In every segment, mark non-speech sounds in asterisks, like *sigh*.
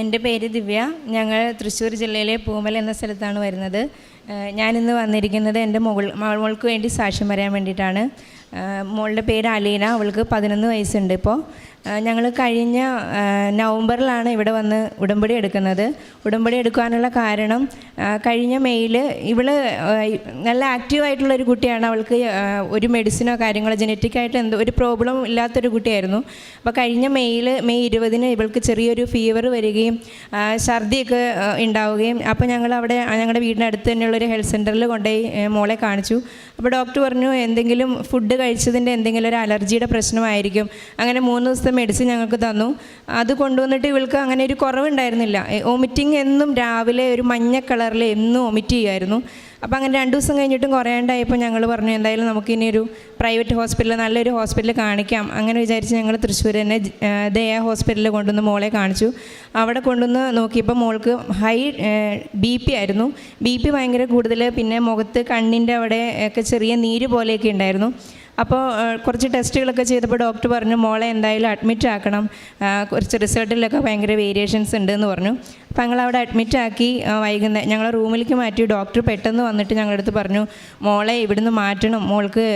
എന്റെ പേര് ദിവ്യ. ഞങ്ങൾ തൃശ്ശൂർ ജില്ലയിലെ പൂമൽ എന്ന സ്ഥലത്താണ് വരുന്നത്. ഞാനിന്ന് വന്നിരിക്കുന്നത് എന്റെ മുകൾ മോൾക്ക് വേണ്ടി സാക്ഷ്യം പറയാൻ വേണ്ടിയിട്ടാണ്. മോളുടെ പേര് അലീന. അവൾക്ക് പതിനൊന്ന് വയസ്സുണ്ട് ഇപ്പോൾ. ഞങ്ങൾ കഴിഞ്ഞ നവംബറിലാണ് ഇവിടെ വന്ന് ഉടമ്പടി എടുക്കുന്നത്. ഉടമ്പടി എടുക്കാനുള്ള കാരണം കഴിഞ്ഞ മെയ്യിൽ ഇവൾ നല്ല ആക്റ്റീവായിട്ടുള്ള ഒരു കുട്ടിയാണ്. അവൾക്ക് ഒരു മെഡിസിനോ കാര്യങ്ങളോ ജനറ്റിക്കായിട്ട് എന്തോ ഒരു പ്രോബ്ലം ഇല്ലാത്തൊരു കുട്ടിയായിരുന്നു. അപ്പോൾ കഴിഞ്ഞ മെയ്യിൽ മെയ് ഇരുപതിന് ഇവൾക്ക് ചെറിയൊരു ഫീവർ വരികയും ഛർദിയൊക്കെ ഉണ്ടാവുകയും അപ്പോൾ ഞങ്ങൾ അവിടെ ഞങ്ങളുടെ വീടിന്റെ അടുത്ത് തന്നെയുള്ള ഒരു ഹെൽത്ത് സെന്ററിൽ കൊണ്ടുപോയി മോളെ കാണിച്ചു. അപ്പോൾ ഡോക്ടർ പറഞ്ഞു എന്തെങ്കിലും ഫുഡ് കഴിച്ചതിന്റെ എന്തെങ്കിലും ഒരു അലർജിയുടെ പ്രശ്നമായിരിക്കും. അങ്ങനെ മൂന്ന് ദിവസത്തെ മെഡിസിൻ ഞങ്ങൾക്ക് തന്നു. അത് കൊണ്ടുവന്നിട്ട് ഇവൾക്ക് അങ്ങനെ ഒരു കുറവുണ്ടായിരുന്നില്ല. വോമിറ്റിംഗ് എന്നും രാവിലെ ഒരു മഞ്ഞ കളറിൽ എന്നും ഒമിറ്റ് ചെയ്യുമായിരുന്നു. അപ്പോൾ അങ്ങനെ രണ്ട് ദിവസം കഴിഞ്ഞിട്ടും കുറയാണ്ടായപ്പോൾ ഞങ്ങൾ പറഞ്ഞു എന്തായാലും നമുക്കിനി ഒരു പ്രൈവറ്റ് ഹോസ്പിറ്റലിൽ നല്ലൊരു ഹോസ്പിറ്റലിൽ കാണിക്കാം. അങ്ങനെ വിചാരിച്ച് ഞങ്ങൾ തൃശ്ശൂർ തന്നെ ദയ ഹോസ്പിറ്റലിൽ കൊണ്ടുവന്ന് മോളെ കാണിച്ചു. അവിടെ കൊണ്ടുവന്ന് നോക്കിയപ്പോൾ മോൾക്ക് ഹൈ ബി പി ആയിരുന്നു. ബി പി ഭയങ്കര കൂടുതൽ പിന്നെ മുഖത്ത് കണ്ണിന്റെ അവിടെ ഒക്കെ ചെറിയ നീര് പോലെയൊക്കെ ഉണ്ടായിരുന്നു. അപ്പോൾ കുറച്ച് ടെസ്റ്റുകളൊക്കെ ചെയ്തപ്പോൾ ഡോക്ടർ പറഞ്ഞു മോളെ എന്തായാലും അഡ്മിറ്റ് ആക്കണം. കുറച്ച് റിസൾട്ടിലൊക്കെ ഭയങ്കര വേരിയേഷൻസ് ഉണ്ട് എന്ന് പറഞ്ഞു. അപ്പോൾ ഞങ്ങൾ അവിടെ അഡ്മിറ്റ് ആക്കി വൈകുന്നേരം ഞങ്ങളെ റൂമിലേക്ക് മാറ്റി. ഡോക്ടർ പെട്ടെന്ന് വന്നിട്ട് ഞങ്ങളുടെ അടുത്ത് പറഞ്ഞു മോളെ ഇവിടുന്ന് മാറ്റണം. മോൾക്ക്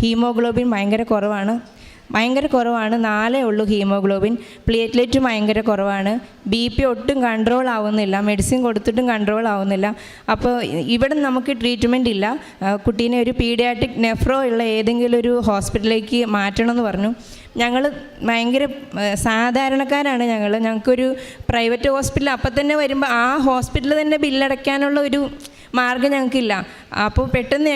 ഹീമോഗ്ലോബിൻ ഭയങ്കര കുറവാണ്. ഭയങ്കര കുറവാണ്. നാലേ ഉള്ളൂ ഹീമോഗ്ലോബിൻ. പ്ലേറ്റ്ലെറ്റ് ഭയങ്കര കുറവാണ്. ബി പി ഒട്ടും കൺട്രോൾ ആവുന്നില്ല. മെഡിസിൻ കൊടുത്തിട്ടും കൺട്രോൾ ആവുന്നില്ല. അപ്പോൾ ഇവിടെ നമുക്ക് ട്രീറ്റ്മെന്റ് ഇല്ല. കുട്ടീനെ ഒരു പീഡിയാട്രിക് നെഫ്രോ ഉള്ള ഏതെങ്കിലും ഒരു ഹോസ്പിറ്റലിലേക്ക് മാറ്റണമെന്ന് പറഞ്ഞു. ഞങ്ങൾ ഭയങ്കര സാധാരണക്കാരാണ് ഞങ്ങൾ ഞങ്ങൾക്കൊരു പ്രൈവറ്റ് ഹോസ്പിറ്റൽ അപ്പം തന്നെ വരുമ്പോൾ ആ ഹോസ്പിറ്റലിൽ തന്നെ ബില്ലടയ്ക്കാനുള്ള ഒരു മാർഗം ഞങ്ങൾക്കില്ല. അപ്പോൾ പെട്ടെന്ന്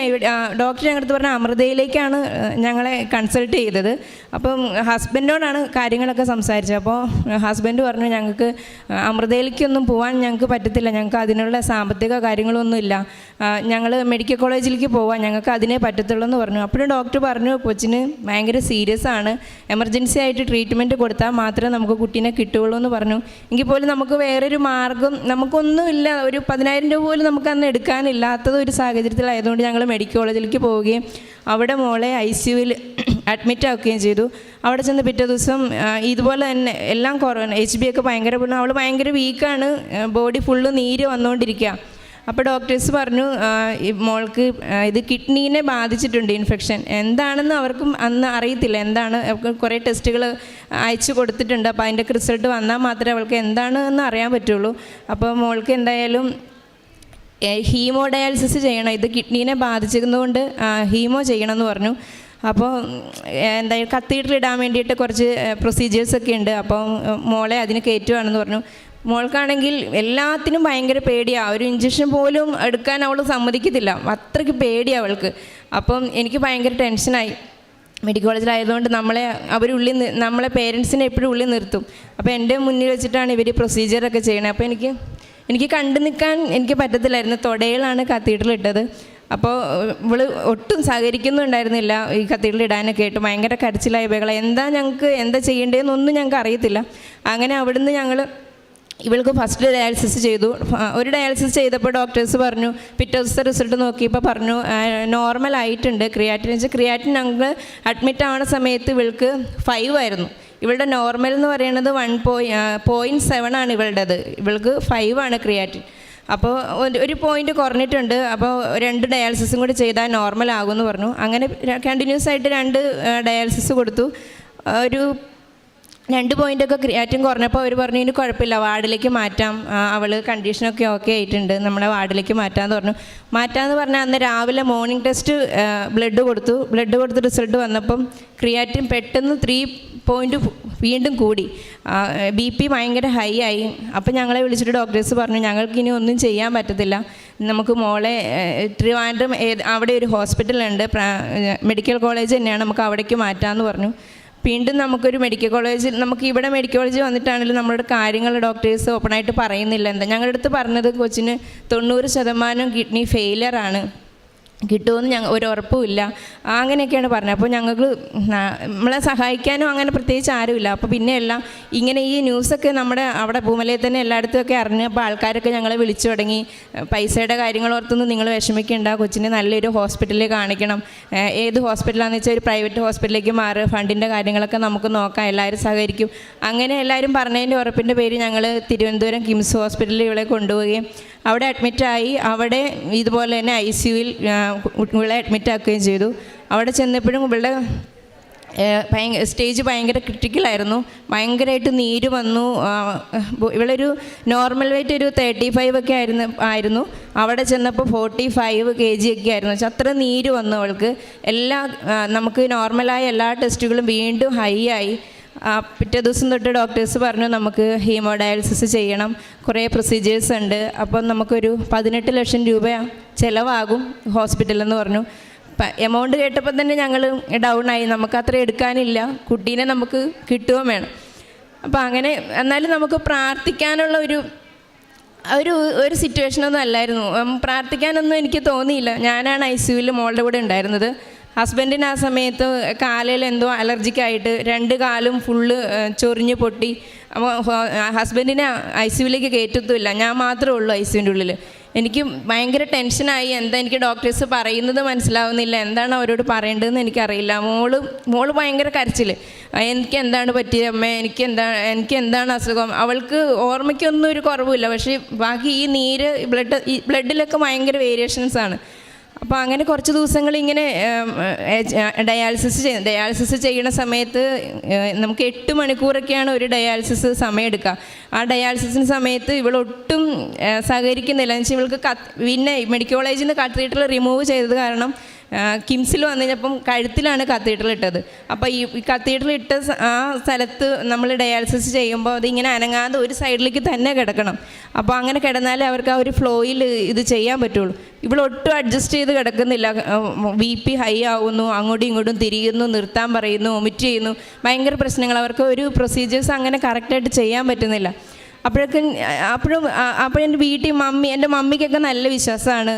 ഡോക്ടർ ഞങ്ങളുടെ പറഞ്ഞ അമൃതയിലേക്കാണ് ഞങ്ങളെ കൺസൾട്ട് ചെയ്തത്. അപ്പം ഹസ്ബൻഡോടാണ് കാര്യങ്ങളൊക്കെ സംസാരിച്ചത്. അപ്പോൾ ഹസ്ബൻഡ് പറഞ്ഞു ഞങ്ങൾക്ക് അമൃതയിലേക്കൊന്നും പോകാൻ ഞങ്ങൾക്ക് പറ്റത്തില്ല. ഞങ്ങൾക്ക് അതിനുള്ള സാമ്പത്തിക കാര്യങ്ങളൊന്നും ഇല്ല ഞങ്ങൾ മെഡിക്കൽ കോളേജിലേക്ക് പോകാൻ ഞങ്ങൾക്ക് അതിനെ പറ്റത്തുള്ളൂ എന്ന് പറഞ്ഞു. അപ്പോഴും ഡോക്ടർ പറഞ്ഞു കൊച്ചിന് ഭയങ്കര സീരിയസ് ആണ്. എമർജൻസി ആയിട്ട് ട്രീറ്റ്മെന്റ് കൊടുത്താൽ മാത്രമേ നമുക്ക് കുട്ടീനെ കിട്ടുകയുള്ളൂ എന്ന് പറഞ്ഞു. എങ്കിൽ പോലും നമുക്ക് വേറൊരു മാർഗം നമുക്കൊന്നുമില്ല. ഒരു പതിനായിരം രൂപ പോലും നമുക്ക് അന്ന് എടുക്കാനില്ലാത്തത് ഒരു സാഹചര്യത്തിലായതുകൊണ്ട് ഞങ്ങൾ മെഡിക്കൽ കോളേജിലേക്ക് പോവുകയും അവിടെ മോളെ ഐ സി യുവിൽ അഡ്മിറ്റ് ആക്കുകയും ചെയ്തു. അവിടെ ചെന്ന് പിറ്റേ ദിവസം ഇതുപോലെ തന്നെ എല്ലാം കുറവാണ് എച്ച് ബി ഒക്കെ ഭയങ്കര അവൾ ഭയങ്കര വീക്കാണ് ബോഡി ഫുള്ള് നീര് വന്നുകൊണ്ടിരിക്കുക അപ്പോൾ ഡോക്ടേഴ്സ് പറഞ്ഞു മോൾക്ക് ഇത് കിഡ്നീനെ ബാധിച്ചിട്ടുണ്ട് ഇൻഫെക്ഷൻ എന്താണെന്ന് അവർക്കും അന്ന് അറിയത്തില്ല. എന്താണ് കുറേ ടെസ്റ്റുകൾ അയച്ചു കൊടുത്തിട്ടുണ്ട്. അപ്പോൾ അതിന്റെ റിസൾട്ട് വന്നാൽ മാത്രമേ അവൾക്ക് എന്താണ് എന്ന് അറിയാൻ പറ്റുള്ളൂ. അപ്പോൾ മോൾക്ക് എന്തായാലും ഹീമോ ഡയാലിസിസ് ചെയ്യണം. ഇത് കിഡ്നീനെ ബാധിച്ചിരുന്നതുകൊണ്ട് ഹീമോ ചെയ്യണം എന്ന് പറഞ്ഞു. അപ്പോൾ എന്തായാലും കത്തീഡ്രൽ ഇടാൻ വേണ്ടിയിട്ട് കുറച്ച് പ്രൊസീജിയേഴ്സൊക്കെ ഉണ്ട്. അപ്പോൾ മോളെ അതിന് കയറ്റുവാണെന്ന് പറഞ്ഞു. മോൾക്കാണെങ്കിൽ എല്ലാത്തിനും ഭയങ്കര പേടിയാണ് ഒരു ഇഞ്ചക്ഷൻ പോലും എടുക്കാൻ അവൾ സമ്മതിക്കത്തില്ല. അത്രയ്ക്ക് പേടിയാണ് അവൾക്ക്. അപ്പം എനിക്ക് ഭയങ്കര ടെൻഷനായി മെഡിക്കൽ കോളേജിലായതുകൊണ്ട് നമ്മളെ അവരുള്ളിൽ നമ്മളെ പേരൻസിനെ എപ്പോഴും ഉള്ളിൽ നിർത്തും. അപ്പോൾ എന്റെ മുന്നിൽ വെച്ചിട്ടാണ് ഇവർ പ്രൊസീജിയറൊക്കെ ചെയ്യണത് അപ്പോൾ എനിക്ക് എനിക്ക് കണ്ടു നിൽക്കാൻ എനിക്ക് പറ്റത്തില്ലായിരുന്നു. തൊടയിലാണ് കത്തീഡ്രൽ ഇട്ടത്. അപ്പോൾ ഇവൾ ഒട്ടും സഹകരിക്കുന്നുണ്ടായിരുന്നില്ല. ഈ കത്തീഡ്രൽ ഇടാനൊക്കെ ആയിട്ട് ഭയങ്കര കരച്ചിലായി ബഹളം എന്താ ഞങ്ങൾക്ക് എന്താ ചെയ്യേണ്ടതെന്നൊന്നും ഞങ്ങൾക്ക് അറിയത്തില്ല. അങ്ങനെ അവിടുന്ന് ഞങ്ങൾ ഇവൾക്ക് ഫസ്റ്റ് ഡയാലിസിസ് ചെയ്തു. ഒരു ഡയാലിസിസ് ചെയ്തപ്പോൾ ഡോക്ടേഴ്സ് പറഞ്ഞു പിറ്റേ ദിവസത്തെ റിസൾട്ട് നോക്കിയപ്പോൾ പറഞ്ഞു നോർമൽ ആയിട്ടുണ്ട്. ക്രിയാറ്റിൻ വെച്ചാൽ ക്രിയാറ്റിൻ ഞങ്ങൾ അഡ്മിറ്റ് ആവുന്ന സമയത്ത് ഇവൾക്ക് ഫൈവ് ആയിരുന്നു. ഇവളുടെ നോർമൽ എന്ന് പറയുന്നത് വൺ പോയി പോയിന്റ് സെവൻ ആണ് ഇവളുടേത്. ഇവൾക്ക് ഫൈവ് ആണ് ക്രിയാറ്റിൻ അപ്പോൾ ഒരു- പോയിന്റ് കുറഞ്ഞിട്ടുണ്ട്. അപ്പോൾ രണ്ട് ഡയാലിസിസും കൂടി ചെയ്താൽ നോർമൽ ആകുമെന്ന് പറഞ്ഞു. അങ്ങനെ കണ്ടിന്യൂസ് ആയിട്ട് രണ്ട് ഡയാലിസിസ് കൊടുത്തു. ഒരു രണ്ട് പോയിന്റൊക്കെ ക്രിയാറ്റിൻ കുറഞ്ഞപ്പോൾ അവർ പറഞ്ഞു ഇനി കുഴപ്പമില്ല വാർഡിലേക്ക് മാറ്റാം. അവൾ കണ്ടീഷനൊക്കെ ഓക്കെ ആയിട്ടുണ്ട്. നമ്മളെ വാർഡിലേക്ക് മാറ്റാമെന്ന് പറഞ്ഞു. മാറ്റാമെന്ന് പറഞ്ഞാൽ അന്ന് രാവിലെ മോർണിംഗ് ടെസ്റ്റ് ബ്ലഡ് കൊടുത്തു. ബ്ലഡ് കൊടുത്ത് റിസൾട്ട് വന്നപ്പം ക്രിയാറ്റിൻ പെട്ടെന്ന് ത്രീ പോയിന്റ് വീണ്ടും കൂടി. ബി പി ഭയങ്കര ഹൈ ആയി. അപ്പം ഞങ്ങളെ വിളിച്ചിട്ട് ഡോക്ടേഴ്സ് പറഞ്ഞു ഞങ്ങൾക്ക് ഇനി ഒന്നും ചെയ്യാൻ പറ്റത്തില്ല. നമുക്ക് മോളെ ട്രിവാൻഡ്രം അവിടെ ഒരു ഹോസ്പിറ്റലുണ്ട് മെഡിക്കൽ കോളേജ് തന്നെയാണ്. നമുക്ക് അവിടേക്ക് മാറ്റാമെന്ന് പറഞ്ഞു. വീണ്ടും നമുക്കൊരു മെഡിക്കൽ കോളേജിൽ നമുക്ക് ഇവിടെ മെഡിക്കൽ കോളേജ് വന്നിട്ടാണെങ്കിലും നമ്മുടെ കാര്യങ്ങൾ ഡോക്ടേഴ്സ് ഓപ്പണായിട്ട് പറയുന്നില്ല. എന്താ? ഞങ്ങളുടെ അടുത്ത് പറഞ്ഞത് കൊച്ചിന് തൊണ്ണൂറ് ശതമാനം കിഡ്നി ആണ്. കിട്ടുമെന്ന് ഞങ്ങൾ ഒരു ഉറപ്പുമില്ല അങ്ങനെയൊക്കെയാണ് പറഞ്ഞത്. അപ്പോൾ ഞങ്ങൾക്ക് നമ്മളെ സഹായിക്കാനും അങ്ങനെ പ്രത്യേകിച്ച് ആരുമില്ല. അപ്പോൾ പിന്നെ എല്ലാം ഇങ്ങനെ ഈ ന്യൂസൊക്കെ നമ്മുടെ അവിടെ പൂമലയിൽ തന്നെ എല്ലായിടത്തും ഒക്കെ അറിഞ്ഞപ്പോൾ ആൾക്കാരൊക്കെ ഞങ്ങളെ വിളിച്ചു തുടങ്ങി. പൈസയുടെ കാര്യങ്ങൾ ഓർത്തൊന്നും നിങ്ങൾ വിഷമിക്കേണ്ട. കൊച്ചിനെ നല്ലൊരു ഹോസ്പിറ്റലിൽ കാണിക്കണം. ഏത് ഹോസ്പിറ്റലാണെന്ന് വെച്ചാൽ ഒരു പ്രൈവറ്റ് ഹോസ്പിറ്റലിലേക്ക് മാറുക ഫണ്ടിന്റെ കാര്യങ്ങളൊക്കെ നമുക്ക് നോക്കാം. എല്ലാവരും സഹകരിക്കും. അങ്ങനെ എല്ലാവരും പറഞ്ഞതിന്റെ ഉറപ്പിന്റെ പേര് ഞങ്ങൾ തിരുവനന്തപുരം കിംസ് ഹോസ്പിറ്റലിൽ ഇവിടെ കൊണ്ടുപോവുകയും അവിടെ അഡ്മിറ്റായി അവിടെ ഇതുപോലെ തന്നെ ഐ സി യുവിൽ ഇവളെ അഡ്മിറ്റ് ആക്കുകയും ചെയ്തു. അവിടെ ചെന്നപ്പോഴും ഇവളുടെ ഭയങ്കര സ്റ്റേജ് ഭയങ്കര ക്രിട്ടിക്കലായിരുന്നു ഭയങ്കരമായിട്ട് നീര് വന്നു. ഇവളൊരു നോർമൽ വെയിറ്റ് ഒരു തേർട്ടി ഫൈവ് ഒക്കെ ആയിരുന്നു ആയിരുന്നു. അവിടെ ചെന്നപ്പോൾ ഫോർട്ടി ഫൈവ് കെ ജി ഒക്കെ ആയിരുന്നു. പക്ഷെ അത്ര നീര് വന്നു അവൾക്ക്. എല്ലാ നമുക്ക് നോർമലായ എല്ലാ ടെസ്റ്റുകളും വീണ്ടും ഹൈ ആയി. പിറ്റേ ദിവസം തൊട്ട് ഡോക്ടേഴ്സ് പറഞ്ഞു നമുക്ക് ഹീമോ ഡയാലിസിസ് ചെയ്യണം. കുറേ പ്രൊസീജിയേഴ്സ് ഉണ്ട്. അപ്പം നമുക്കൊരു പതിനെട്ട് ലക്ഷം രൂപ ചിലവാകും ഹോസ്പിറ്റലെന്ന് പറഞ്ഞു. എമൗണ്ട് കേട്ടപ്പോൾ തന്നെ ഞങ്ങൾ ഡൗൺ ആയി. നമുക്ക് അത്ര എടുക്കാനില്ല. കുട്ടീനെ നമുക്ക് കിട്ടുകയും വേണം. അപ്പോൾ അങ്ങനെ എന്നാലും നമുക്ക് പ്രാർത്ഥിക്കാനുള്ള ഒരു ഒരു ഒരു സിറ്റുവേഷനൊന്നും അല്ലായിരുന്നു. പ്രാർത്ഥിക്കാനൊന്നും എനിക്ക് തോന്നിയില്ല. ഞാനാണ് ഐ സിയുവിൽ മോളുടെ കൂടെ ഉണ്ടായിരുന്നത്. ഹസ്ബൻഡിന് ആ സമയത്ത് കാലിൽ എന്തോ അലർജിക്കായിട്ട് രണ്ട് കാലും ഫുള്ള് ചൊറിഞ്ഞ് പൊട്ടി. ഹസ്ബൻഡിനെ ഐ സി യുവിലേക്ക് കയറ്റത്തുമില്ല. ഞാൻ മാത്രമേ ഉള്ളൂ ഐ സി യുവിന്റെ ഉള്ളിൽ എനിക്ക് ഭയങ്കര ടെൻഷനായി എന്താ എനിക്ക് ഡോക്ടേഴ്സ് പറയുന്നത് മനസ്സിലാവുന്നില്ല. എന്താണ് അവരോട് പറയേണ്ടതെന്ന് എനിക്കറിയില്ല. മോൾ മോൾ ഭയങ്കര കരച്ചിൽ എനിക്ക് എന്താണ് പറ്റിയത് അമ്മ? എനിക്ക് എന്താ എനിക്ക് എന്താണ് അസുഖം? അവൾക്ക് ഓർമ്മയ്ക്കൊന്നും ഒരു കുറവുമില്ല. പക്ഷേ ബാക്കി ഈ നീര് ബ്ലഡ് ഈ ബ്ലഡിലൊക്കെ ഭയങ്കര വേരിയേഷൻസ് ആണ്. അപ്പോൾ അങ്ങനെ കുറച്ച് ദിവസങ്ങൾ ഇങ്ങനെ ഡയാലിസിസ് ചെയ്യുന്നത് ഡയാലിസിസ് ചെയ്യുന്ന സമയത്ത് നമുക്ക് എട്ട് മണിക്കൂറൊക്കെയാണ് ഒരു ഡയാലിസിസ് സമയമെടുക്കുക. ആ ഡയാലിസിസിന് സമയത്ത് ഇവളൊട്ടും സഹകരിക്കുന്നില്ല. എന്ന് വെച്ചാൽ ഇവൾക്ക് കത്ത് പിന്നെ മെഡിക്കൽ കോളേജിൽ നിന്ന് കത്തീഡ്രൽ റിമൂവ് ചെയ്തത് കാരണം കിംസിൽ വന്നു കഴിഞ്ഞപ്പം കഴുത്തിലാണ് കത്തീഡ്രൽ ഇട്ടത്. അപ്പോൾ ഈ കത്തീഡ്രൽ ഇട്ട ആ സ്ഥലത്ത് നമ്മൾ ഡയാലിസിസ് ചെയ്യുമ്പോൾ അതിങ്ങനെ അനങ്ങാതെ ഒരു സൈഡിലേക്ക് തന്നെ കിടക്കണം. അപ്പോൾ അങ്ങനെ കിടന്നാലേ അവർക്ക് ആ ഒരു ഫ്ലോയിൽ ഇത് ചെയ്യാൻ പറ്റുള്ളൂ. ഇവിടെ ഒട്ടും അഡ്ജസ്റ്റ് ചെയ്ത് കിടക്കുന്നില്ല. ബി പി ഹൈ ആവുന്നു അങ്ങോട്ടും ഇങ്ങോട്ടും തിരിയുന്നു നിർത്താൻ പറയുന്നു ഒമിറ്റ് ചെയ്യുന്നു. ഭയങ്കര പ്രശ്നങ്ങൾ. അവർക്ക് ഒരു പ്രൊസീജിയേഴ്സ് അങ്ങനെ കറക്റ്റായിട്ട് ചെയ്യാൻ പറ്റുന്നില്ല. അപ്പോഴൊക്കെ അപ്പോഴും അപ്പോഴെന്റെ വീട്ടിൽ മമ്മി എന്റെ മമ്മിക്കൊക്കെ നല്ല വിശ്വാസമാണ്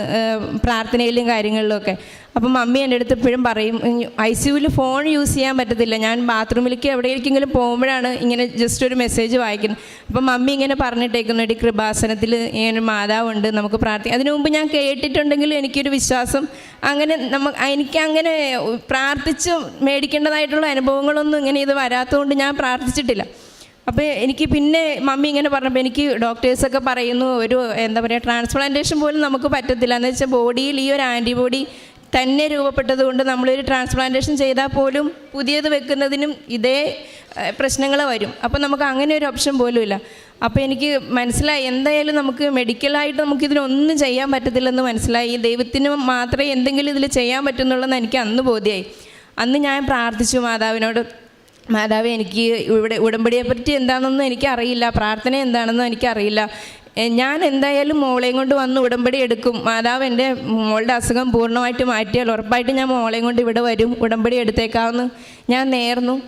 പ്രാർത്ഥനയിലും കാര്യങ്ങളിലും ഒക്കെ. അപ്പം മമ്മി എന്റെ അടുത്ത് എപ്പോഴും പറയും ഐ സി യുവിൽ ഫോൺ യൂസ് ചെയ്യാൻ പറ്റത്തില്ല. ഞാൻ ബാത്റൂമിലേക്ക് എവിടെയെങ്കിലും പോകുമ്പോഴാണ് ഇങ്ങനെ ജസ്റ്റ് ഒരു മെസ്സേജ് വായിക്കുന്നത്. അപ്പം മമ്മി ഇങ്ങനെ പറഞ്ഞിട്ടേക്കുന്നു എടി കൃപാസനത്തിൽ ഇങ്ങനെ മാതാവുണ്ട് നമുക്ക് പ്രാർത്ഥിക്കാം അതിനു മുമ്പ് ഞാൻ കേട്ടിട്ടുണ്ടെങ്കിലും എനിക്കൊരു വിശ്വാസം അങ്ങനെ നമ്മ എനിക്ക് അങ്ങനെ പ്രാർത്ഥിച്ച് മേടിക്കേണ്ടതായിട്ടുള്ള അനുഭവങ്ങളൊന്നും ഇങ്ങനെ ഇത് വരാത്തതുകൊണ്ട് ഞാൻ പ്രാർത്ഥിച്ചിട്ടില്ല. അപ്പോൾ എനിക്ക് പിന്നെ മമ്മി ഇങ്ങനെ പറഞ്ഞപ്പോൾ എനിക്ക് ഡോക്ടേഴ്സൊക്കെ പറയുന്നു ഒരു എന്താ പറയുക ട്രാൻസ്പ്ലാന്റേഷൻ പോലും നമുക്ക് പറ്റത്തില്ല. എന്ന് വെച്ചാൽ ബോഡിയിൽ ഈ ഒരു ആന്റിബോഡി തന്നെ രൂപപ്പെട്ടതുകൊണ്ട് നമ്മളൊരു ട്രാൻസ്പ്ലാന്റേഷൻ ചെയ്താൽ പോലും പുതിയത് വെക്കുന്നതിനും ഇതേ പ്രശ്നങ്ങൾ വരും. അപ്പോൾ നമുക്ക് അങ്ങനെ ഒരു ഓപ്ഷൻ പോലും ഇല്ല. അപ്പോൾ എനിക്ക് മനസ്സിലായി എന്തായാലും നമുക്ക് മെഡിക്കലായിട്ട് നമുക്ക് ഇതിനൊന്നും ചെയ്യാൻ പറ്റത്തില്ലെന്ന് മനസ്സിലായി. ദൈവത്തിന് മാത്രമേ എന്തെങ്കിലും ഇതിൽ ചെയ്യാൻ പറ്റുന്നുള്ളൂ എന്ന് എനിക്ക് അന്ന് ബോധ്യമായി അന്ന് ഞാൻ പ്രാർത്ഥിച്ചു മാതാവിനോട്. മാതാവ് എനിക്ക് ഇവിടെ ഉടമ്പടിയെ പറ്റി എന്താണെന്നൊന്നും എനിക്കറിയില്ല. പ്രാർത്ഥന എന്താണെന്നും എനിക്കറിയില്ല. ഞാൻ എന്തായാലും മോളെയും കൊണ്ട് വന്ന് ഉടമ്പടി എടുക്കും. മാതാവ് എന്റെ മോളുടെ അസുഖം പൂർണമായിട്ട് മാറ്റിയാൽ ഉറപ്പായിട്ട് ഞാൻ മോളെയും കൊണ്ട് ഇവിടെ വരും. ഉടമ്പടി എടുത്തേക്കാമെന്ന് ഞാൻ നേർന്നു.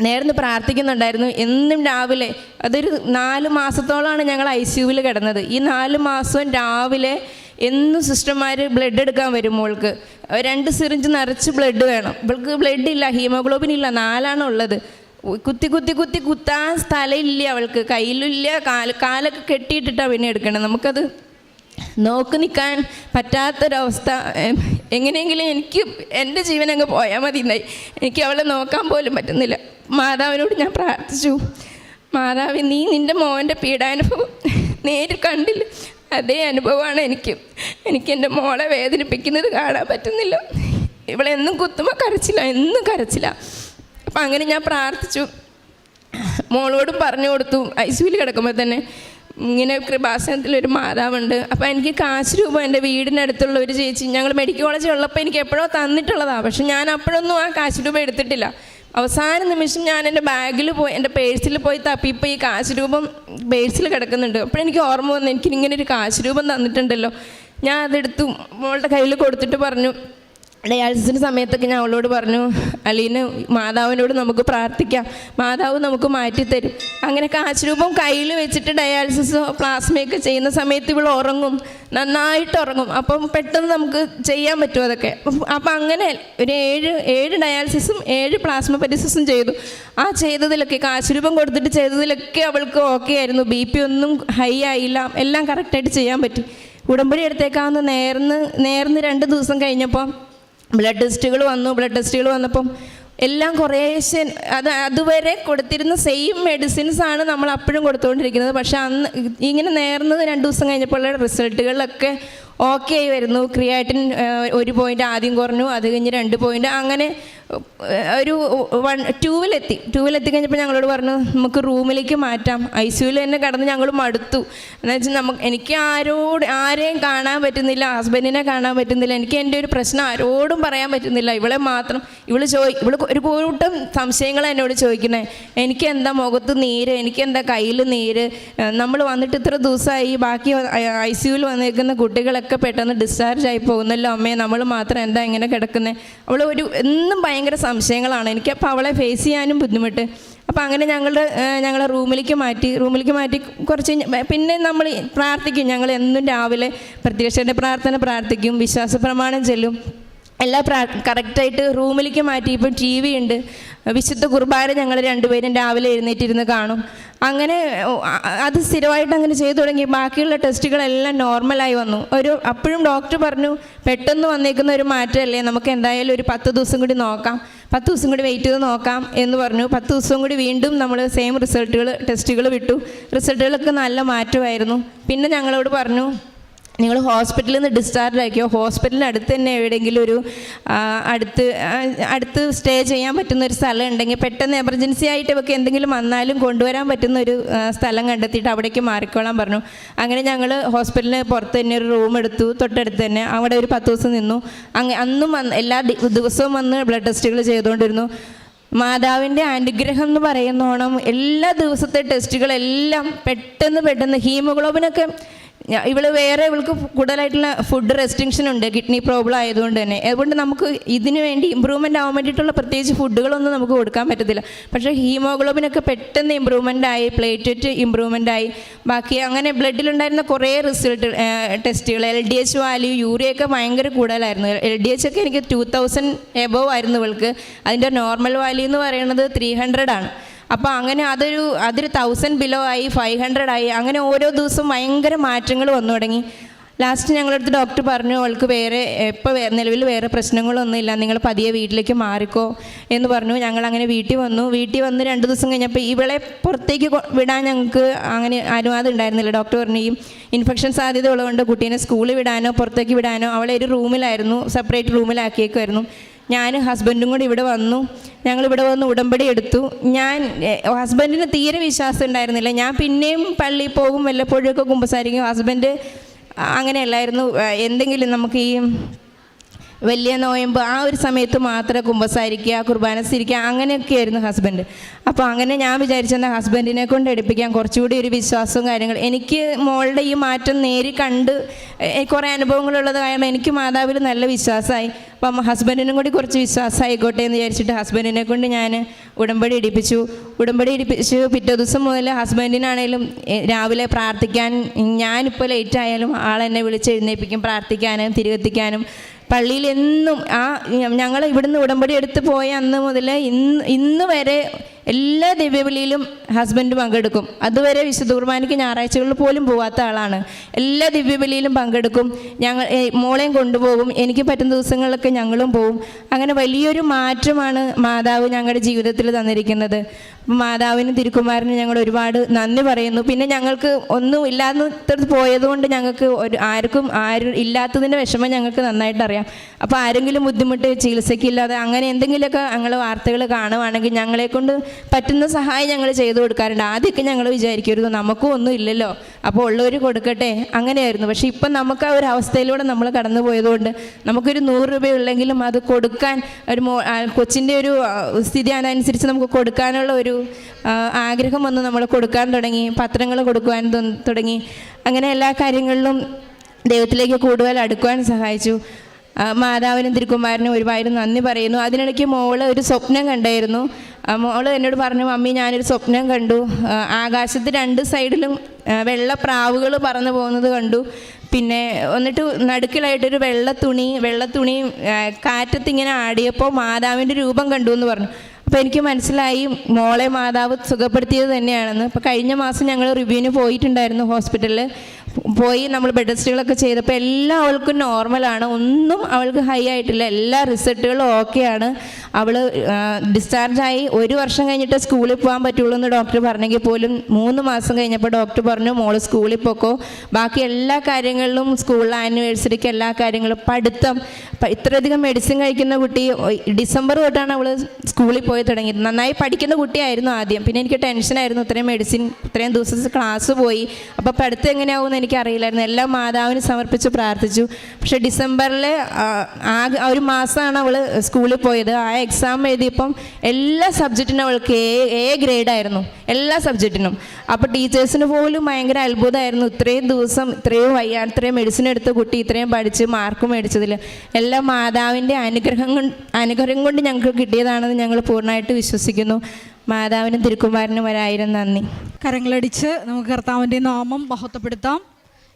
നേർന്ന് പ്രാർത്ഥിക്കുന്നുണ്ടായിരുന്നു. എന്നും രാവിലെ അതൊരു നാല് മാസത്തോളമാണ് ഞങ്ങൾ ഐ സി യുവിൽ കിടന്നത്. ഈ നാല് മാസവും രാവിലെ എന്നും സിസ്റ്റർമാർ ബ്ലഡ് എടുക്കാൻ വരും മോൾക്ക്. രണ്ട് സിറിഞ്ച് നിറച്ച് ബ്ലഡ് വേണം. ഇവൾക്ക് ബ്ലഡ് ഇല്ല ഹീമോഗ്ലോബിൻ ഇല്ല നാലാണ് ഉള്ളത് കുത്തി കുത്തി കുത്തി കുത്താൻ സ്ഥലമില്ല അവൾക്ക്. കയ്യിലില്ല കാൽ കാലൊക്കെ കെട്ടിയിട്ടിട്ടാണ് പിന്നെ എടുക്കണത്. നമുക്കത് നോക്കി നിൽക്കാൻ പറ്റാത്തൊരവസ്ഥ. എങ്ങനെയെങ്കിലും എനിക്ക് എന്റെ ജീവൻ അങ്ങ് പോയാൽ മതി എന്നായി എനിക്ക് അവളെ നോക്കാൻ പോലും പറ്റുന്നില്ല. മാതാവിനോട് ഞാൻ പ്രാർത്ഥിച്ചു. മാതാവ് നീ നിന്റെ മോന്റെ പീഡാനുഭവം നേരിൽ കണ്ടില്ല. അതേ അനുഭവമാണ് എനിക്ക്. എനിക്ക് എന്റെ മോളെ വേദനിപ്പിക്കുന്നത് കാണാൻ പറ്റുന്നില്ല. ഇവളെന്നും കുത്തുമ്പോൾ കരച്ചില്ല എന്നും കരച്ചില്ല. അപ്പം അങ്ങനെ ഞാൻ പ്രാർത്ഥിച്ചു. മോളോടും പറഞ്ഞു കൊടുത്തു. ഐ സിയിൽ കിടക്കുമ്പോൾ തന്നെ ഇങ്ങനെ കൃപാസനത്തിലൊരു മാതാവുണ്ട്. അപ്പോൾ എനിക്ക് കാശ് രൂപ എന്റെ വീടിനടുത്തുള്ള ഒരു ചേച്ചി ഞങ്ങൾ മെഡിക്കൽ കോളേജിൽ ഉള്ളപ്പോൾ എനിക്ക് എപ്പോഴോ തന്നിട്ടുള്ളതാണ് പക്ഷെ ഞാൻ അപ്പോഴൊന്നും ആ കാശ് രൂപ എടുത്തിട്ടില്ല. അവസാന നിമിഷം ഞാൻ എന്റെ ബാഗിൽ പോയി എന്റെ പേഴ്സിൽ പോയി തപ്പിപ്പോൾ ഈ കാശ് രൂപം പേഴ്സിൽ കിടക്കുന്നുണ്ട്. അപ്പോഴെനിക്ക് ഓർമ്മ വന്നു എനിക്ക് ഇങ്ങനെ ഒരു കാശ് രൂപം തന്നിട്ടുണ്ടല്ലോ. ഞാൻ അതെടുത്തു. മോളുടെ കയ്യിൽ കൊടുത്തിട്ട് പറഞ്ഞു ഡയാലിസിസിന്റെ സമയത്തൊക്കെ ഞാൻ അവളോട് പറഞ്ഞു അലീന മാതാവിനോട് നമുക്ക് പ്രാർത്ഥിക്കാം. മാതാവ് നമുക്ക് മാറ്റിത്തരും. അങ്ങനെ കാശുരൂപം കയ്യിൽ വെച്ചിട്ട് ഡയാലിസിസ് പ്ലാസ്മയൊക്കെ ചെയ്യുന്ന സമയത്ത് ഇവൾ ഉറങ്ങും. നന്നായിട്ട് ഉറങ്ങും. അപ്പം പെട്ടെന്ന് നമുക്ക് ചെയ്യാൻ പറ്റും അതൊക്കെ. അപ്പം അങ്ങനെ ഒരു ഏഴ് ഏഴ് ഡയാലിസിസും ഏഴ് പ്ലാസ്മ പരിസിസും ചെയ്തു. ആ ചെയ്തതിലൊക്കെ കാശുരൂപം കൊടുത്തിട്ട് ചെയ്തതിലൊക്കെ അവൾക്ക് ഓക്കെ ആയിരുന്നു. ബി പി ഒന്നും ഹൈ ആയില്ല. എല്ലാം കറക്റ്റായിട്ട് ചെയ്യാൻ പറ്റി. ഉടമ്പടി എടുത്തേക്കാവുന്ന നേർന്ന് നേർന്ന് രണ്ട് ദിവസം കഴിഞ്ഞപ്പോൾ ബ്ലഡ് ടെസ്റ്റുകൾ വന്നു. ബ്ലഡ് ടെസ്റ്റുകൾ വന്നപ്പം എല്ലാം കുറേശ്ശെ അത് അതുവരെ കൊടുത്തിരുന്ന സെയിം മെഡിസിൻസ് ആണ് നമ്മൾ അപ്പോഴും കൊടുത്തുകൊണ്ടിരിക്കുന്നത്. പക്ഷെ അന്ന് ഇങ്ങനെ നേർന്നത് രണ്ട് ദിവസം കഴിഞ്ഞപ്പോഴുള്ള റിസൾട്ടുകളിലൊക്കെ ഓക്കെ ആയി വരുന്നു. ക്രിയാറ്റിൻ ഒരു പോയിന്റ് ആദ്യം കുറഞ്ഞു. അത് കഴിഞ്ഞ് രണ്ട് പോയിന്റ് അങ്ങനെ ഒരു വൺ ടൂവിലെത്തി ടൂവിലെത്തി കഴിഞ്ഞപ്പോൾ ഞങ്ങളോട് പറഞ്ഞു നമുക്ക് റൂമിലേക്ക് മാറ്റാം. ഐ സിയുവിൽ തന്നെ കടന്ന് ഞങ്ങൾ മടുത്തു. എന്ന് വെച്ചാൽ നമുക്ക് എനിക്ക് ആരോട് ആരെയും കാണാൻ പറ്റുന്നില്ല ഹസ്ബൻഡിനെ കാണാൻ പറ്റുന്നില്ല. എനിക്ക് എന്റെ ഒരു പ്രശ്നം ആരോടും പറയാൻ പറ്റുന്നില്ല. ഇവളെ മാത്രം ഇവൾ ചോദി ഇവൾ ഒരു കൂട്ടം സംശയങ്ങൾ എന്നോട് ചോദിക്കണേ എനിക്ക് എന്താ മുഖത്ത് നീര്? എനിക്ക് എന്താ കയ്യിൽ നീര്? നമ്മൾ വന്നിട്ട് ഇത്ര ദിവസമായി ബാക്കി ഐ സിയുവിൽ വന്നിരിക്കുന്ന കുട്ടികളൊക്കെ പെട്ടെന്ന് ഡിസ്ചാർജ് ആയി പോകുന്നല്ലോ അമ്മേ. നമ്മൾ മാത്രം എന്താ ഇങ്ങനെ കിടക്കുന്നത് അവൾ ഒരു എന്നും ഭയങ്കര സംശയങ്ങളാണ്. എനിക്ക് അപ്പോൾ അവളെ ഫേസ് ചെയ്യാനും ബുദ്ധിമുട്ട്. അപ്പോൾ അങ്ങനെ ഞങ്ങളുടെ ഞങ്ങളെ റൂമിലേക്ക് മാറ്റി റൂമിലേക്ക് മാറ്റി കുറച്ച് പിന്നെ നമ്മൾ പ്രാർത്ഥിക്കും. ഞങ്ങൾ എന്നും രാവിലെ പ്രത്യക്ഷയുടെ പ്രാർത്ഥന പ്രാർത്ഥിക്കും. വിശ്വാസ പ്രമാണം ചെല്ലും. എല്ലാം പ്രാ കറക്റ്റായിട്ട് റൂമിലേക്ക് മാറ്റി ഇപ്പം ടി വി ഉണ്ട്. വിശുദ്ധ കുർബാന ഞങ്ങൾ രണ്ടുപേരും രാവിലെ എഴുന്നേറ്റിരുന്ന് കാണും. അങ്ങനെ അത് സ്ഥിരമായിട്ട് അങ്ങനെ ചെയ്തു തുടങ്ങി. ബാക്കിയുള്ള ടെസ്റ്റുകളെല്ലാം നോർമലായി വന്നു. ഒരു അപ്പോഴും ഡോക്ടർ പറഞ്ഞു പെട്ടെന്ന് വന്നേക്കുന്ന ഒരു മാറ്റമല്ലേ? നമുക്ക് എന്തായാലും ഒരു പത്ത് ദിവസം കൂടി നോക്കാം. പത്ത് ദിവസം കൂടി വെയിറ്റ് ചെയ്ത് നോക്കാം. എന്ന് പറഞ്ഞു. പത്ത് ദിവസം കൂടി വീണ്ടും നമ്മൾ സെയിം റിസൾട്ടുകൾ ടെസ്റ്റുകൾ വിട്ടു. റിസൾട്ടുകളൊക്കെ നല്ല മാറ്റമായിരുന്നു. പിന്നെ ഞങ്ങളോട് പറഞ്ഞു നിങ്ങൾ ഹോസ്പിറ്റലിൽ നിന്ന് ഡിസ്ചാർജ് ആക്കിയോ? ഹോസ്പിറ്റലിന് അടുത്ത് തന്നെ എവിടെയെങ്കിലും ഒരു അടുത്ത് അടുത്ത് സ്റ്റേ ചെയ്യാൻ പറ്റുന്ന ഒരു സ്ഥലം ഉണ്ടെങ്കിൽ പെട്ടെന്ന് എമർജൻസി ആയിട്ട് ഇവർക്ക് എന്തെങ്കിലും വന്നാലും കൊണ്ടുവരാൻ പറ്റുന്ന ഒരു സ്ഥലം കണ്ടെത്തിയിട്ട് അവിടേക്ക് മാറിക്കോളാൻ പറഞ്ഞു. അങ്ങനെ ഞങ്ങൾ ഹോസ്പിറ്റലിന് പുറത്ത് തന്നെ ഒരു റൂം എടുത്തു. തൊട്ടടുത്ത് തന്നെ അവിടെ ഒരു പത്ത് ദിവസം നിന്നു. അങ്ങ് അന്നും എല്ലാ ദിവസവും വന്ന് ബ്ലഡ് ടെസ്റ്റുകൾ ചെയ്തുകൊണ്ടിരുന്നു. മാതാവിന്റെ അനുഗ്രഹം എന്ന് പറയുന്നോണം എല്ലാ ദിവസത്തെ ടെസ്റ്റുകളെല്ലാം പെട്ടെന്ന് പെട്ടെന്ന് ഹീമോഗ്ലോബിനൊക്കെ ഇവൾ വേറെ ഇവൾക്ക് കൂടുതലായിട്ടുള്ള ഫുഡ് റെസ്ട്രിക്ഷൻ ഉണ്ട് കിഡ്നി പ്രോബ്ലം ആയതുകൊണ്ട് തന്നെ. അതുകൊണ്ട് നമുക്ക് ഇതിനു വേണ്ടി ഇമ്പ്രൂവ്മെന്റ് ആവാൻ വേണ്ടിയിട്ടുള്ള പ്രത്യേകിച്ച് ഫുഡുകളൊന്നും നമുക്ക് കൊടുക്കാൻ പറ്റത്തില്ല. പക്ഷേ ഹീമോഗ്ലോബിനൊക്കെ പെട്ടെന്ന് ഇമ്പ്രൂവ്മെന്റ് ആയി പ്ലേറ്റ്ലെറ്റ് ഇമ്പ്രൂവ്മെന്റ് ആയി. ബാക്കി അങ്ങനെ ബ്ലഡിലുണ്ടായിരുന്ന കുറേ റിസൾട്ട് ടെസ്റ്റുകൾ എൽ ഡി എച്ച് വാല്യൂ യൂറിയൊക്കെ ഭയങ്കര കൂടുതലായിരുന്നു. എൽ ഡി എച്ച് ഒക്കെ എനിക്ക് ടു തൗസൻഡ് എബോവ് ആയിരുന്നു ഇവൾക്ക്. അതിന്റെ നോർമൽ വാല്യൂ എന്ന് പറയുന്നത് ത്രീ ഹൺഡ്രഡ് ആണ്. അപ്പോൾ അങ്ങനെ അതൊരു അതൊരു തൗസൻഡ് ബിലോ ആയി ഫൈവ് ഹൺഡ്രഡ് ആയി അങ്ങനെ ഓരോ ദിവസവും ഭയങ്കര മാറ്റങ്ങൾ വന്നു തുടങ്ങി. ലാസ്റ്റ് ഞങ്ങളടുത്ത് ഡോക്ടർ പറഞ്ഞു അവൾക്ക് വേറെ ഇപ്പോൾ നിലവിൽ വേറെ പ്രശ്നങ്ങളൊന്നുമില്ല നിങ്ങൾ പതിയെ വീട്ടിലേക്ക് മാറിക്കോ എന്ന് പറഞ്ഞു. ഞങ്ങൾ അങ്ങനെ വീട്ടിൽ വന്നു. വീട്ടിൽ വന്ന് രണ്ട് ദിവസം കഴിഞ്ഞപ്പോൾ ഇവളെ പുറത്തേക്ക് വിടാൻ ഞങ്ങൾക്ക് അങ്ങനെ അനുവാദം ഉണ്ടായിരുന്നില്ല. ഡോക്ടർ പറഞ്ഞു ഈ ഇൻഫെക്ഷൻ സാധ്യത ഉള്ളതുകൊണ്ട് കുട്ടീനെ സ്കൂളിൽ വിടാനോ പുറത്തേക്ക് വിടാനോ അവളെ ഒരു റൂമിലായിരുന്നു സെപ്പറേറ്റ് റൂമിലാക്കിയേക്കുമായിരുന്നു ഞാൻ ഹസ്ബൻഡും കൂടി ഇവിടെ വന്നു. ഞങ്ങൾ ഇവിടെ വന്ന് ഉടമ്പടി എടുത്തു. ഞാൻ ഹസ്ബൻഡിന് തീരെ വിശ്വാസം ഉണ്ടായിരുന്നില്ല. ഞാൻ പിന്നെയും പള്ളിയിൽ പോകും വല്ലപ്പോഴൊക്കെ കുമ്പസാരിക്കും. ഹസ്ബൻഡ് അങ്ങനെയല്ലായിരുന്നു. എന്തെങ്കിലും നമുക്ക് ഈ വലിയ നോയമ്പ് ആ ഒരു സമയത്ത് മാത്രമേ കുമ്പസാരിക്കുക കുർബാന സ്ഥിരിക്കുക അങ്ങനെയൊക്കെയായിരുന്നു ഹസ്ബൻഡ് അപ്പോൾ അങ്ങനെ ഞാൻ വിചാരിച്ചെന്ന ഹസ്ബൻഡിനെ കൊണ്ട് എടുപ്പിക്കാൻ കുറച്ചുകൂടി ഒരു വിശ്വാസവും കാര്യങ്ങൾ എനിക്ക് മോളുടെ ഈ മാറ്റം നേരി കണ്ട് കുറേ അനുഭവങ്ങളുള്ളത് കാരണം എനിക്ക് മാതാവിൽ നല്ല വിശ്വാസമായി. അപ്പം ഹസ്ബൻഡിനും കൂടി കുറച്ച് വിശ്വാസമായിക്കോട്ടെ എന്ന് വിചാരിച്ചിട്ട് ഹസ്ബൻഡിനെ കൊണ്ട് ഞാൻ ഉടമ്പടി ഇടിപ്പിച്ചു ഉടമ്പടി ഇടിപ്പിച്ചു പിറ്റേ ദിവസം മുതൽ ഹസ്ബൻഡിനാണേലും രാവിലെ പ്രാർത്ഥിക്കാൻ ഞാനിപ്പോൾ ലേറ്റ് ആയാലും ആളെന്നെ വിളിച്ച് എഴുന്നേൽപ്പിക്കും പ്രാർത്ഥിക്കാനും തിരികെത്തിക്കാനും പള്ളിയിൽ എന്നും ആ ഞങ്ങൾ ഇവിടുന്ന് ഉടമ്പടി എടുത്ത് പോയ അന്ന് മുതൽ ഇന്ന് ഇന്ന് വരെ എല്ലാ ദിവ്യബലിയിലും ഹസ്ബൻഡ് പങ്കെടുക്കും. അതുവരെ വിശുദ്ധ കുർബാനയ്ക്ക് ഞായറാഴ്ചകളിൽ പോലും പോവാത്ത ആളാണ്. എല്ലാ ദിവ്യബലിയിലും പങ്കെടുക്കും. ഞങ്ങൾ മോളെയും കൊണ്ടുപോകും. എനിക്ക് പറ്റുന്ന ദിവസങ്ങളിലൊക്കെ ഞങ്ങളും പോവും. അങ്ങനെ വലിയൊരു മാറ്റമാണ് മാതാവ് ഞങ്ങളുടെ ജീവിതത്തിൽ തന്നിരിക്കുന്നത്. മാതാവിനും തിരുക്കുമാരനും ഞങ്ങൾ ഒരുപാട് നന്ദി പറയുന്നു. പിന്നെ ഞങ്ങൾക്ക് ഒന്നും ഇല്ലാത്തടത്ത് പോയതുകൊണ്ട് ഞങ്ങൾക്ക് ഒരു ആർക്കും ആരും ഇല്ലാത്തതിന്റെ വിഷമം ഞങ്ങൾക്ക് നന്നായിട്ട് അറിയാം. അപ്പോൾ ആരെങ്കിലും ബുദ്ധിമുട്ട് ചികിത്സയ്ക്കില്ലാതെ അങ്ങനെ എന്തെങ്കിലുമൊക്കെ ഞങ്ങൾ വാർത്തകൾ കാണുവാണെങ്കിൽ ഞങ്ങളെ കൊണ്ട് പറ്റുന്ന സഹായം ഞങ്ങൾ ചെയ്തു കൊടുക്കാറുണ്ട്. ആദ്യമൊക്കെ ഞങ്ങൾ വിചാരിക്കരുത് നമുക്കും ഒന്നും ഇല്ലല്ലോ. അപ്പോൾ ഉള്ളവർ കൊടുക്കട്ടെ. അങ്ങനെയായിരുന്നു. പക്ഷേ ഇപ്പം നമുക്ക് ആ ഒരു അവസ്ഥയിലൂടെ നമ്മൾ കടന്നു പോയതുകൊണ്ട് നമുക്കൊരു നൂറ് രൂപയുള്ളെങ്കിലും അത് കൊടുക്കാൻ ഒരു മോ കൊച്ചിന്റെ ഒരു സ്ഥിതി അതനുസരിച്ച് നമുക്ക് കൊടുക്കാനുള്ള ഒരു ആഗ്രഹം വന്ന് നമ്മൾ കൊടുക്കാൻ തുടങ്ങി. പത്രങ്ങൾ കൊടുക്കുവാൻ തുടങ്ങി. അങ്ങനെ എല്ലാ കാര്യങ്ങളിലും ദൈവത്തിലേക്ക് കൂടുതൽ അടുക്കുവാൻ സഹായിച്ചു. മാതാവിനും തിരുക്കുമാരനും ഒരുപാട് നന്ദി പറയുന്നു. അതിനിടയ്ക്ക് മോൾ ഒരു സ്വപ്നം കണ്ടായിരുന്നു. മോൾ എന്നോട് പറഞ്ഞു മമ്മി ഞാനൊരു സ്വപ്നം കണ്ടു. ആകാശത്ത് രണ്ട് സൈഡിലും വെള്ള പ്രാവുകൾ പറന്നു പോകുന്നത് കണ്ടു. പിന്നെ എന്നിട്ട് നടുക്കിലായിട്ടൊരു വെള്ള തുണി വെള്ള തുണി കാറ്റത്ത് ഇങ്ങനെ ആടിയപ്പോൾ മാതാവിന്റെ രൂപം കണ്ടു എന്ന് പറഞ്ഞു. അപ്പോൾ എനിക്ക് മനസ്സിലായി മോളെ മാതാവ് സുഖപ്പെടുത്തിയത് തന്നെയാണെന്ന്. അപ്പോൾ കഴിഞ്ഞ മാസം ഞങ്ങൾ റിവ്യൂവിന് പോയിട്ടുണ്ടായിരുന്നു ഹോസ്പിറ്റലിൽ പോയി നമ്മൾ ബെഡ് ടെസ്റ്റുകളൊക്കെ ചെയ്തപ്പോൾ എല്ലാം അവൾക്ക് നോർമലാണ് ഒന്നും അവൾക്ക് ഹൈ ആയിട്ടില്ല. എല്ലാ റിസൾട്ടുകളും ഓക്കെയാണ് അവൾ ഡിസ്ചാർജായി ഒരു വർഷം കഴിഞ്ഞിട്ട് സ്കൂളിൽ പോകാൻ പറ്റുള്ളൂ എന്ന് ഡോക്ടർ പറഞ്ഞെങ്കിൽ പോലും മൂന്ന് മാസം കഴിഞ്ഞപ്പോൾ ഡോക്ടർ പറഞ്ഞു മോൾ സ്കൂളിൽ പോക്കോ. ബാക്കി എല്ലാ കാര്യങ്ങളിലും സ്കൂൾ ആനിവേഴ്സറിക്ക് എല്ലാ കാര്യങ്ങളും പഠിത്തം. ഇത്രയധികം മെഡിസിൻ കഴിക്കുന്ന കുട്ടി ഡിസംബർ തൊട്ടാണ് അവൾ സ്കൂളിൽ പോയി തുടങ്ങിയത്. നന്നായി പഠിക്കുന്ന കുട്ടിയായിരുന്നു ആദ്യം. പിന്നെ എനിക്ക് ടെൻഷനായിരുന്നു ഇത്രയും മെഡിസിൻ ഇത്രയും ദിവസം ക്ലാസ് പോയി. അപ്പോൾ പഠിത്തം എങ്ങനെയാവുമെന്ന് എനിക്കറിയില്ലായിരുന്നു. എല്ലാം മാതാവിന് സമർപ്പിച്ച് പ്രാർത്ഥിച്ചു. പക്ഷെ ഡിസംബറിൽ ആകെ ഒരു മാസമാണ് അവൾ സ്കൂളിൽ പോയത്. ആ എക്സാം എഴുതിയപ്പം എല്ലാ സബ്ജക്റ്റിനും അവൾക്ക് എ എ ഗ്രേഡായിരുന്നു എല്ലാ സബ്ജക്റ്റിനും അപ്പോൾ ടീച്ചേഴ്സിന് പോലും ഭയങ്കര അത്ഭുതമായിരുന്നു. ഇത്രയും ദിവസം ഇത്രയും വയ്യ ഇത്രയും മെഡിസിൻ എടുത്ത കുട്ടി ഇത്രയും പഠിച്ച് മാർക്ക് മേടിച്ചതിൽ എല്ലാം മാതാവിന്റെ അനുഗ്രഹം കൊണ്ട് അനുഗ്രഹം കൊണ്ട് ഞങ്ങൾക്ക് കിട്ടിയതാണെന്ന് ഞങ്ങൾ പൂർണമായിട്ട് വിശ്വസിക്കുന്നു. മാതാവിനും തിരുക്കുമാരനും വരായിരം നന്ദി. കരങ്ങളടിച്ച് നമുക്ക് കർത്താവിന്റെ നാമം മഹത്വപ്പെടുത്താം.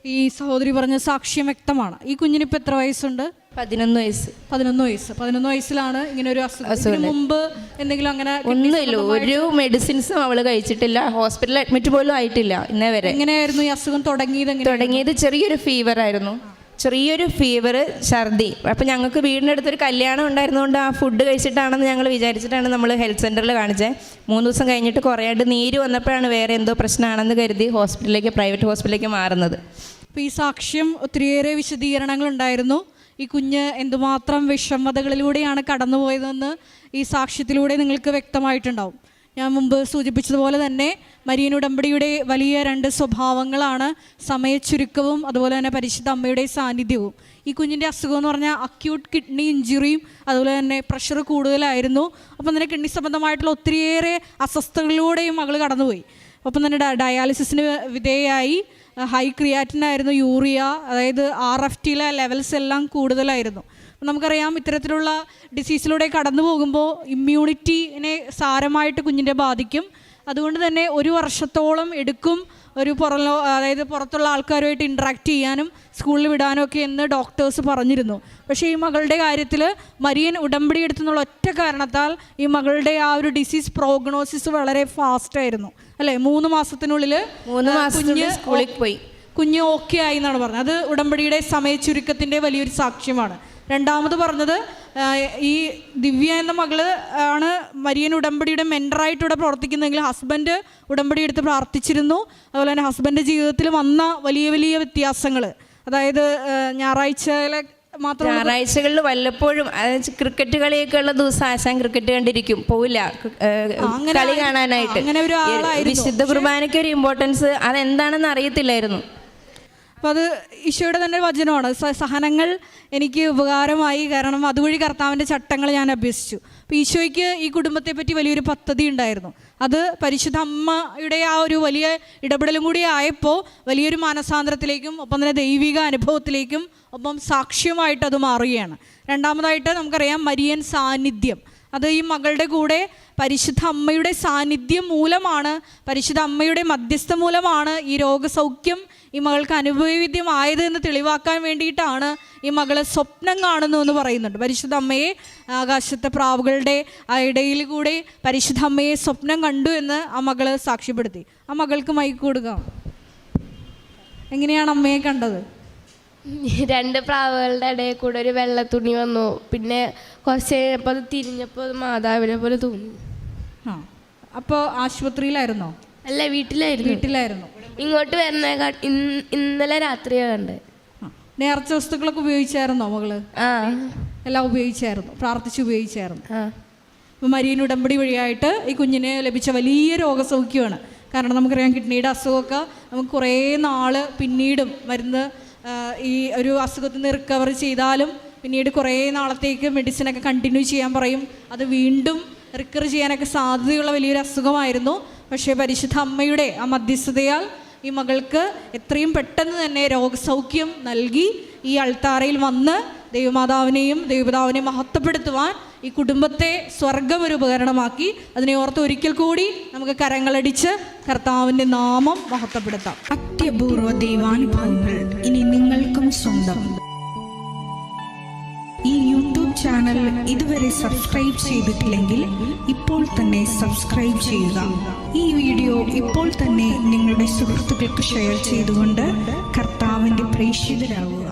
ഈ സഹോദരി പറഞ്ഞ സാക്ഷ്യം വ്യക്തമാണ്. ഈ കുഞ്ഞിനിപ്പോ എത്ര വയസ്സുണ്ട്? പതിനൊന്ന് വയസ്സ്. പതിനൊന്ന് വയസ്സ്. പതിനൊന്ന് വയസ്സിലാണ് ഇങ്ങനെ ഒരു അസുഖം. ഇതിന് മുമ്പ് എന്തെങ്കിലും അങ്ങനെ ഒന്നുമില്ല. ഒരു മെഡിസിൻസും അവൾ കഴിച്ചിട്ടില്ല. ഹോസ്പിറ്റലിൽ അഡ്മിറ്റ് പോലും ആയിട്ടില്ല ഇന്നേ വരെ. എങ്ങനെയായിരുന്നു ഈ അസുഖം? തുടങ്ങിയത് തുടങ്ങിയത് ചെറിയൊരു ഫീവർ ആയിരുന്നു. ചെറിയൊരു ഫീവർ ഛർദി. അപ്പം ഞങ്ങൾക്ക് വീടിന്റെ അടുത്തൊരു കല്യാണം ഉണ്ടായിരുന്നുകൊണ്ട് ആ ഫുഡ് കഴിച്ചിട്ടാണെന്ന് ഞങ്ങൾ വിചാരിച്ചിട്ടാണ് നമ്മൾ ഹെൽത്ത് സെന്ററിൽ കാണിച്ചത് മൂന്ന് ദിവസം കഴിഞ്ഞിട്ട് കുറയാണ്ട് നീര് വന്നപ്പോഴാണ് വേറെ എന്തോ പ്രശ്നമാണെന്ന് കരുതി ഹോസ്പിറ്റലിലേക്ക് പ്രൈവറ്റ് ഹോസ്പിറ്റലിലേക്ക് മാറുന്നത്. അപ്പോൾ ഈ സാക്ഷ്യം ഒത്തിരിയേറെ വിശദീകരണങ്ങളുണ്ടായിരുന്നു. ഈ കുഞ്ഞ് എന്തുമാത്രം വിഷമതകളിലൂടെയാണ് കടന്നുപോയതെന്ന് ഈ സാക്ഷ്യത്തിലൂടെ നിങ്ങൾക്ക് വ്യക്തമായിട്ടുണ്ടാവും. ഞാൻ മുമ്പ് സൂചിപ്പിച്ചതുപോലെ തന്നെ മരിയൻ ഉടമ്പടിയുടെ വലിയ രണ്ട് സ്വഭാവങ്ങളാണ് സമയച്ചുരുക്കവും അതുപോലെ തന്നെ പരിശുദ്ധ അമ്മയുടെ സാന്നിധ്യവും. ഈ കുഞ്ഞിന്റെ അസുഖം എന്ന് പറഞ്ഞാൽ അക്യൂട്ട് കിഡ്നി ഇഞ്ചുറിയും അതുപോലെ തന്നെ പ്രഷർ കൂടുതലായിരുന്നു. അപ്പം തന്നെ കിഡ്നി സംബന്ധമായിട്ടുള്ള ഒത്തിരിയേറെ അസ്വസ്ഥതകളിലൂടെയും മകൾ കടന്നുപോയി. ഒപ്പം തന്നെ ഡയാലിസിസിന് വിധേയമായി ഹൈ ക്രിയാറ്റിനായിരുന്നു യൂറിയ അതായത് ആർ എഫ് ടിയിലെ ലെവൽസ് എല്ലാം കൂടുതലായിരുന്നു. നമുക്കറിയാം ഇത്തരത്തിലുള്ള ഡിസീസിലൂടെ കടന്നു പോകുമ്പോൾ ഇമ്മ്യൂണിറ്റിനെ സാരമായിട്ട് കുഞ്ഞിന്റെ ബാധിക്കും. അതുകൊണ്ട് തന്നെ ഒരു വർഷത്തോളം എടുക്കും ഒരു പുറം അതായത് പുറത്തുള്ള ആൾക്കാരുമായിട്ട് ഇൻട്രാക്ട് ചെയ്യാനും സ്കൂളിൽ വിടാനും ഒക്കെ എന്ന് ഡോക്ടേഴ്സ് പറഞ്ഞിരുന്നു. പക്ഷേ ഈ മകളുടെ കാര്യത്തിൽ മരിയൻ ഉടമ്പടി എടുത്തെന്നുള്ള ഒറ്റ കാരണത്താൽ ഈ മകളുടെ ആ ഒരു ഡിസീസ് പ്രോഗ്നോസിസ് വളരെ ഫാസ്റ്റ് ആയിരുന്നു. അല്ലേ? മൂന്ന് മാസത്തിനുള്ളിൽ മൂന്ന് കുഞ്ഞ് സ്കൂളിൽ പോയി. കുഞ്ഞ് ഓക്കെ ആയി എന്നാണ് പറഞ്ഞത്. അത് ഉടമ്പടിയുടെ സമയച്ചുരുക്കത്തിന്റെ വലിയൊരു സാക്ഷ്യമാണ്. രണ്ടാമത് പറഞ്ഞത് ഈ ദിവ്യ എന്ന മകൾ ആണ് മരിയൻ ഉടമ്പടിയുടെ മെന്ററായിട്ട് ഇവിടെ പ്രവർത്തിക്കുന്നതെങ്കിൽ ഹസ്ബൻഡ് ഉടമ്പടി എടുത്ത് പ്രാർത്ഥിച്ചിരുന്നു. അതുപോലെ തന്നെ ഹസ്ബൻഡ് ജീവിതത്തിൽ വന്ന വലിയ വലിയ വ്യത്യാസങ്ങൾ അതായത് ഞായറാഴ്ചയിലെ മാത്രം ഞായറാഴ്ചകളിൽ വല്ലപ്പോഴും ക്രിക്കറ്റ് കളിയൊക്കെ ഉള്ള ദിവസം ആശാൻ ക്രിക്കറ്റ് കണ്ടിരിക്കും. പോവില്ല. കളി കാണാനായിട്ട്. വിശുദ്ധ കുർബാനയ്ക്ക് ഒരു ഇമ്പോർട്ടൻസ് അതെന്താണെന്ന് അറിയത്തില്ലായിരുന്നു. അപ്പോൾ അത് ഈശോയുടെ തന്നെ വചനമാണ്. സഹനങ്ങൾ എനിക്ക് ഉപകാരമായി. കാരണം അതുവഴി കർത്താവിന്റെ ചട്ടങ്ങൾ ഞാൻ അഭ്യസിച്ചു. അപ്പോൾ ഈശോയ്ക്ക് ഈ കുടുംബത്തെ പറ്റി വലിയൊരു പദ്ധതി ഉണ്ടായിരുന്നു. അത് പരിശുദ്ധ അമ്മയുടെ ആ ഒരു വലിയ ഇടപെടലും കൂടി ആയപ്പോൾ വലിയൊരു മാനസാന്തരത്തിലേക്കും ഒപ്പം തന്നെ ദൈവിക അനുഭവത്തിലേക്കും ഒപ്പം സാക്ഷ്യമായിട്ട് അത് മാറുകയാണ്. രണ്ടാമതായിട്ട് നമുക്കറിയാം മരിയൻ സാന്നിധ്യം. അത് ഈ മകളുടെ കൂടെ പരിശുദ്ധ അമ്മയുടെ സാന്നിധ്യം മൂലമാണ് പരിശുദ്ധ അമ്മയുടെ മധ്യസ്ഥ മൂലമാണ് ഈ രോഗസൗഖ്യം ഈ മകൾക്ക് അനുഭവവിദ്യമായത് എന്ന് തെളിവാക്കാൻ വേണ്ടിയിട്ടാണ് ഈ മകൾ സ്വപ്നം കാണുന്നു എന്ന് പറയുന്നുണ്ട്. പരിശുദ്ധ അമ്മയെ ആകാശത്തെ പ്രാവുകളുടെ ഇടയിൽ കൂടെ പരിശുദ്ധ അമ്മയെ സ്വപ്നം കണ്ടു എന്ന് ആ മകൾ സാക്ഷ്യപ്പെടുത്തി. ആ മകൾക്ക് മൈക്ക് കൊടുക്കാം. എങ്ങനെയാണ് അമ്മയെ കണ്ടത്? *laughs* രണ്ട് പ്രാവുകളുടെ ഇടയിൽ കൂടെ ഒരു വെള്ള തുണി വന്നു. പിന്നെ കുറച്ച് കഴിഞ്ഞപ്പോൾ അത് തിരിഞ്ഞപ്പോൾ അത് മാതാവിനെ പോലെ തോന്നി. ആ. അപ്പോൾ ആശുപത്രിയിലായിരുന്നോ? അല്ല വീട്ടിലായിരുന്നു. വീട്ടിലായിരുന്നു. ഇങ്ങോട്ട് വരുന്ന ഇന്നലെ രാത്രിയാണ് കണ്ടത് നേർച്ച വസ്തുക്കളൊക്കെ ഉപയോഗിച്ചായിരുന്നോ മകൾ? ആ. എല്ലാം ഉപയോഗിച്ചായിരുന്നു. പ്രാർത്ഥിച്ച് ഉപയോഗിച്ചായിരുന്നു. അപ്പോൾ മരിയൻ ഉടമ്പടി വഴിയായിട്ട് ഈ കുഞ്ഞിനെ ലഭിച്ച വലിയ രോഗസൗഖ്യമാണ്. കാരണം നമുക്കറിയാം കിഡ്നിയുടെ അസുഖമൊക്കെ നമുക്ക് കുറേ നാൾ പിന്നീടും മരുന്ന് ഈ ഒരു അസുഖത്തിൽ നിന്ന് റിക്കവർ ചെയ്താലും പിന്നീട് കുറേ നാളത്തേക്ക് മെഡിസിനൊക്കെ കണ്ടിന്യൂ ചെയ്യാൻ പറയും. അത് വീണ്ടും റിക്കർ ചെയ്യാനൊക്കെ സാധ്യതയുള്ള വലിയൊരു അസുഖമായിരുന്നു. പക്ഷേ പരിശുദ്ധ അമ്മയുടെ ആ മധ്യസ്ഥതയാൽ ഈ മകൾക്ക് എത്രയും പെട്ടെന്ന് തന്നെ രോഗസൗഖ്യം നൽകി ഈ അൾത്താറയിൽ വന്ന് ദൈവമാതാവിനെയും ദൈവപിതാവിനെയും മഹത്വപ്പെടുത്തുവാൻ ഈ കുടുംബത്തെ സ്വർഗം ഒരു ഉപകരണമാക്കി. അതിനെ ഓർത്ത് ഒരിക്കൽ കൂടി നമുക്ക് കരങ്ങളടിച്ച് കർത്താവിന്റെ നാമം മഹത്വപ്പെടുത്താം. അത്യപൂർവ ദൈവാനുഭവങ്ങൾ ഇനി നിങ്ങൾക്കും സ്വന്തം. ഈ യൂട്യൂബ് ചാനൽ ഇതുവരെ സബ്സ്ക്രൈബ് ചെയ്തിട്ടില്ലെങ്കിൽ ഇപ്പോൾ തന്നെ സബ്സ്ക്രൈബ് ചെയ്യുക. ഈ വീഡിയോ ഇപ്പോൾ തന്നെ നിങ്ങളുടെ സുഹൃത്തുക്കൾക്ക് ഷെയർ ചെയ്തുകൊണ്ട് കർത്താവിന്റെ പ്രേക്ഷിതരാകുക.